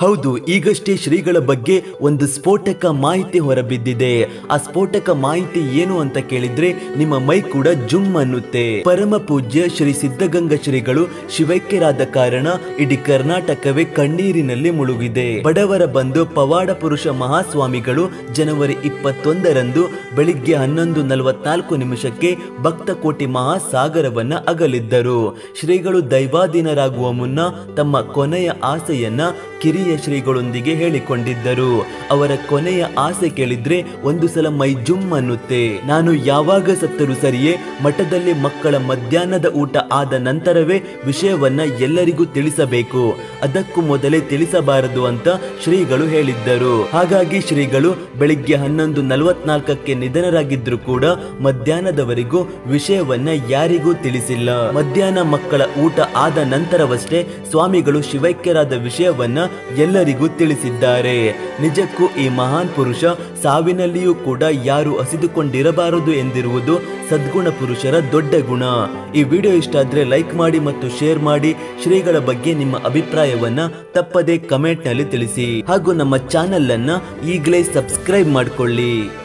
ಹೌದು, ಈಗಷ್ಟೇ ಶ್ರೀಗಳ ಬಗ್ಗೆ ಒಂದು ಸ್ಫೋಟಕ ಮಾಹಿತಿ ಹೊರಬಿದ್ದಿದೆ. ಆ ಸ್ಫೋಟಕ ಮಾಹಿತಿ ಏನು ಅಂತ ಕೇಳಿದ್ರೆ ನಿಮ್ಮ ಮೈ ಕೂಡ ಜುಮ್ ಅನ್ನುತ್ತೆ. ಪರಮ ಪೂಜ್ಯ ಶ್ರೀ ಸಿದ್ಧಗಂಗಾ ಶ್ರೀಗಳು ಶಿವೈಕ್ಯರಾದ ಕಾರಣ ಇಡೀ ಕರ್ನಾಟಕವೇ ಕಣ್ಣೀರಿನಲ್ಲಿ ಮುಳುಗಿದೆ. ಬಡವರ ಬಂದು ಪವಾಡ ಪುರುಷ ಮಹಾಸ್ವಾಮಿಗಳು ಜನವರಿ ಇಪ್ಪತ್ತೊಂದರಂದು ಬೆಳಿಗ್ಗೆ ಹನ್ನೊಂದು ನಲವತ್ನಾಲ್ಕು ನಿಮಿಷಕ್ಕೆ ಭಕ್ತ ಕೋಟಿ ಮಹಾಸಾಗರವನ್ನ ಅಗಲಿದ್ದರು. ಶ್ರೀಗಳು ದೈವಾಧೀನರಾಗುವ ಮುನ್ನ ತಮ್ಮ ಕೊನೆಯ ಆಸೆಯನ್ನ ಕಿರಿಯ ಶ್ರೀಗಳೊಂದಿಗೆ ಹೇಳಿಕೊಂಡಿದ್ದರು. ಅವರ ಕೊನೆಯ ಆಸೆ ಕೇಳಿದ್ರೆ ಒಂದು ಸಲ ಮೈ ಜುಮ್ ಅನ್ನುತ್ತೆ. ನಾನು ಯಾವಾಗ ಸತ್ತರೂ ಸರಿಯೇ, ಮಠದಲ್ಲಿ ಮಕ್ಕಳ ಮಧ್ಯಾಹ್ನದ ಊಟ ಆದ ನಂತರವೇ ವಿಷಯವನ್ನ ಎಲ್ಲರಿಗೂ ತಿಳಿಸಬೇಕು. ಅದಕ್ಕೂ ಮೊದಲೇ ತಿಳಿಸಬಾರದು ಅಂತ ಶ್ರೀಗಳು ಹೇಳಿದ್ದರು. ಹಾಗಾಗಿ ಶ್ರೀಗಳು ಬೆಳಿಗ್ಗೆ ಹನ್ನೊಂದು ನಲವತ್ನಾಲ್ಕಕ್ಕೆ ನಿಧನರಾಗಿದ್ರು ಕೂಡ ಮಧ್ಯಾಹ್ನದವರೆಗೂ ವಿಷಯವನ್ನ ಯಾರಿಗೂ ತಿಳಿಸಿಲ್ಲ. ಮಧ್ಯಾಹ್ನ ಮಕ್ಕಳ ಊಟ ಆದ ನಂತರವಷ್ಟೇ ಸ್ವಾಮಿಗಳು ಶಿವೈಕ್ಯರಾದ ವಿಷಯವನ್ನ ಎಲ್ಲರಿಗೂ ತಿಳಿಸಿದ್ದಾರೆ. ನಿಜಕ್ಕೂ ಈ ಮಹಾನ್ ಪುರುಷ ಸಾವಿನಲ್ಲಿಯೂ ಕೂಡ ಯಾರು ಹಸಿದುಕೊಂಡಿರಬಾರದು ಎಂದಿರುವುದು ಸದ್ಗುಣ ಪುರುಷರ ದೊಡ್ಡ ಗುಣ. ಈ ವಿಡಿಯೋ ಇಷ್ಟ ಆದ್ರೆ ಲೈಕ್ ಮಾಡಿ ಮತ್ತು ಶೇರ್ ಮಾಡಿ. ಶ್ರೀಗಳ ಬಗ್ಗೆ ನಿಮ್ಮ ಅಭಿಪ್ರಾಯವನ್ನ ತಪ್ಪದೇ ಕಮೆಂಟ್ನಲ್ಲಿ ತಿಳಿಸಿ. ಹಾಗೂ ನಮ್ಮ ಚಾನೆಲ್ ಅನ್ನ ಈಗಲೇ ಸಬ್ಸ್ಕ್ರೈಬ್ ಮಾಡಿಕೊಳ್ಳಿ.